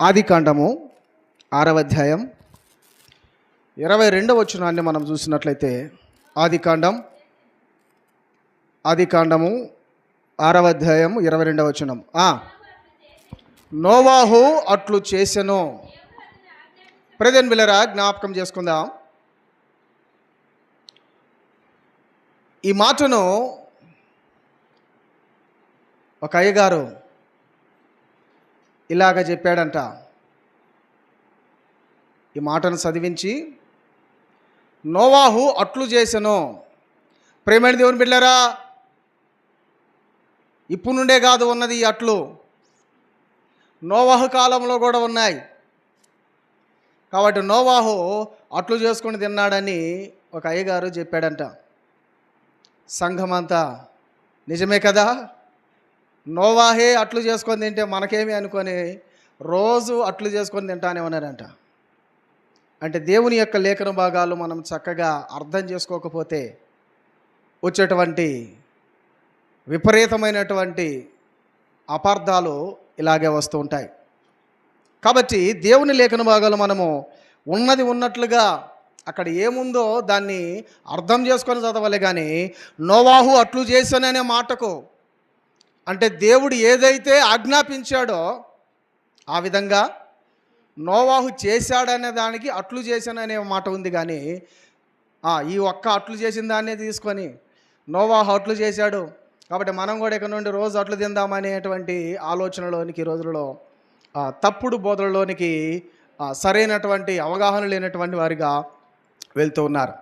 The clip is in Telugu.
ఆది కాండము ఆరవ అధ్యాయం. ఇరవై రెండవ వచనాన్ని మనం చూసినట్లయితే ఆది కాండం ఆది కాండము ఆరవ అధ్యాయం ఇరవై రెండవ వచనం. నోవాహు అట్లు చేసెను. ప్రజెంట్ బిలరా జ్ఞాపకం చేసుకుందాం. ఈ మాటను ఒక అయ్యగారు ఇలాగ చెప్పాడంట. ఈ మాటను చదివించి నోవాహు అట్లు చేసెను. ప్రేమైన దేవుని బిడ్డలారా ఇప్పుడు నుండే కాదు ఉన్నది ఈ అట్లు. నోవాహు కాలంలో కూడా ఉన్నాయి. కాబట్టి నోవాహు అట్లు చేసుకొని తిన్నాడని ఒక అయ్యగారు చెప్పాడంట. సంఘమంతా నిజమే కదా? నోవాహే అట్లు చేసుకొని తింటే మనకేమి అనుకొని రోజు అట్లు చేసుకొని తింటానే ఉన్నారంట అంటే దేవుని యొక్క లేఖన భాగాలు మనం చక్కగా అర్థం చేసుకోకపోతే వచ్చేటువంటి విపరీతమైనటువంటి అపార్థాలు ఇలాగే వస్తూ ఉంటాయి. కాబట్టి దేవుని లేఖన భాగాలు మనము ఉన్నది ఉన్నట్లుగా అక్కడ ఏముందో దాన్ని అర్థం చేసుకొని చదవాలి కానీ నోవాహు అట్లు చేశాననే మాటకు అంటే దేవుడు ఏదైతే ఆజ్ఞాపించాడో ఆ విధంగా నోవాహు చేశాడనే దానికి అట్లు చేశాననే మాట ఉంది కానీ ఈ ఒక్క అట్లు చేసిన దాన్నే తీసుకొని నోవాహు అట్లు చేశాడు. కాబట్టి మనం కూడా ఇక్కడ నుండి రోజు అట్లు తిందామనేటువంటి ఆలోచనలోనికి ఈ రోజులలో తప్పుడు బోధనలోనికి సరైనటువంటి అవగాహన లేనటువంటి వారిగా వెళ్తూ ఉన్నారు.